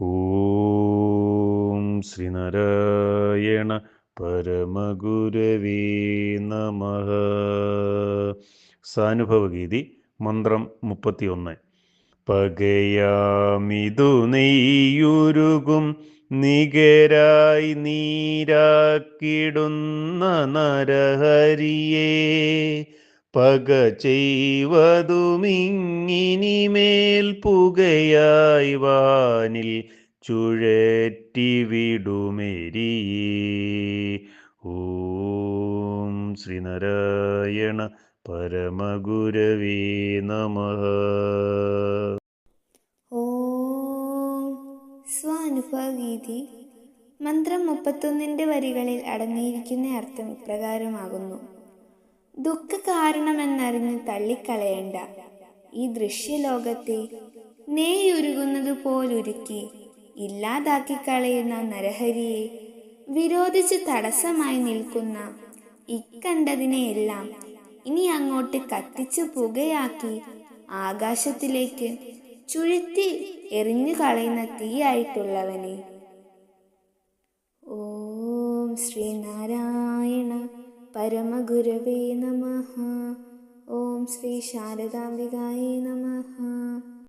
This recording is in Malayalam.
ഓം ശ്രീനാരായണ പരമഗുരവീ നമ. സാനുഭവഗീതി മന്ത്രം മുപ്പത്തിയൊന്ന്. പകയാമിതു നെയ്യുരുകും നികരായി നീരാക്കിടുന്ന നരഹരിയേ. പക ചെയ്വതുമിങ്ങിനിമേൽ പുകയായി വാനിൽ ചുഴറ്റി വിടുമെരിയേ ഓം ശ്രീനാരായണ പരമഗുരവേ നമ. ഓം സ്വാനുഭവഗീതി മന്ത്രം മുപ്പത്തൊന്നിന്റെ വരികളിൽ അടങ്ങിയിരിക്കുന്ന അർത്ഥം ഇപ്രകാരമാകുന്നു. ദുഃഖ കാരണമെന്നറിഞ്ഞ് തള്ളിക്കളയേണ്ട. ഈ ദൃശ്യലോകത്തെ നെയ്യുരുകുന്നത് പോലുരുക്കി ഇല്ലാതാക്കി കളയുന്ന നരഹരിയെ വിരോധിച്ച് തടസ്സമായി നിൽക്കുന്ന ഇക്കണ്ടതിനെയെല്ലാം ഇനി അങ്ങോട്ട് കത്തിച്ചു പുകയാക്കി ആകാശത്തിലേക്ക് ചുഴുത്തി എറിഞ്ഞു കളയുന്ന തീയായിട്ടുള്ളവനെ. ഓം ശ്രീനാരായണ परमगुरवे नमः। ॐ श्री शारदाविकायै नमः।